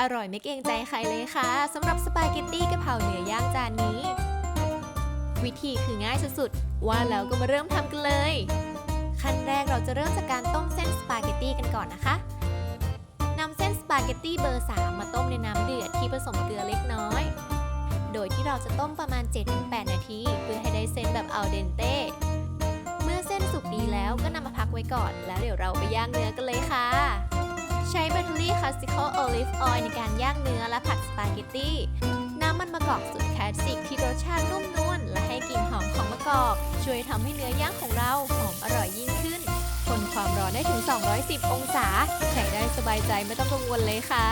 อร่อยไม่เกรงใจใครเลยค่ะสำหรับสปาเกตตี้กะเพราเนื้อย่างจานนี้ วิธีคือง่ายสุดๆ ว่าแล้วก็มาเริ่มทำกันเลย ขั้นแรกเราจะเริ่มจากการต้มเส้นสปาเกตตี้กันก่อนนะคะนำเส้นสปาเกตตี้เบอร์ 3 มาต้มในน้ำเดือดที่ผสมเกลือเล็กน้อย โดยที่เราจะต้มประมาณ 7-8 นาที เพื่อให้ได้เส้นแบบอัลเดนเต้ เมื่อเส้นสุกดีแล้วก็นำมาพักไว้ก่อน แล้วเดี๋ยวเราไปย่างเนื้อกันเลยค่ะ ใช้แบตเตอรี่คลาสสิคอลโอลิฟออยล์ในการย่างเนื้อและผัดสปาเกตตี้ น้ำมันมะกอกสุดคลาสสิกที่รสชาตินุ่มนวลและให้กลิ่นหอมของมะกอก ช่วยทำให้เนื้อย่างของเราหอมอร่อยยิ่งขึ้น ทนความร้อนได้ถึง 210 องศา ใช้ได้สบายใจไม่ต้องกังวลเลยค่ะ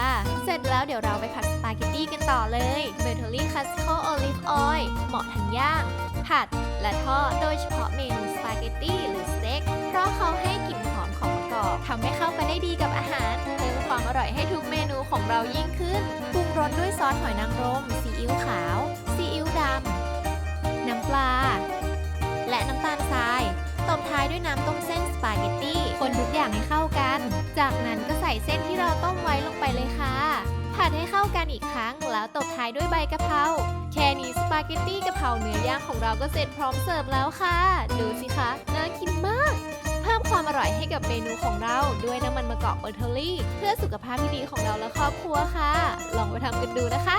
เสร็จแล้วเดี๋ยวเราไปผัดสปาเกตตี้กันต่อเลยเบเทอรี่คลาสสิคอลโอลิฟออยล์เหมาะทั้งย่าง ผัด และทอดโดยเฉพาะเมนูสปาเกตตี้หรือสเต็กเพราะเขาให้กลิ่นหอมของมะกอกทำให้เข้ากันได้ดีกับ ของเรายิ่งขึ้น ปรุงรสด้วยซอสหอยนางรม ซีอิ๊วขาว ซีอิ๊วดำ น้ำปลา และน้ำตาลทราย ตบท้ายด้วยน้ำต้มเส้นสปาเกตตี้ คนทุกอย่างให้เข้ากัน จากนั้นก็ใส่เส้นที่เราต้มไว้ลงไปเลยค่ะ ผัดให้เข้ากันอีกครั้ง แล้วตบท้ายด้วยใบกะเพรา แค่นี้สปาเกตตี้กะเพราเนื้อย่างของเราก็เสร็จพร้อมเสิร์ฟแล้วค่ะ ดูสิคะ น่ากินมาก อยให้กับเมนูของเราด้วยน้ำมันมะกอกเบอร์เทอรี่ เพื่อสุขภาพที่ดีของเราและครอบครัวค่ะ ลองไปทำกันดูนะคะ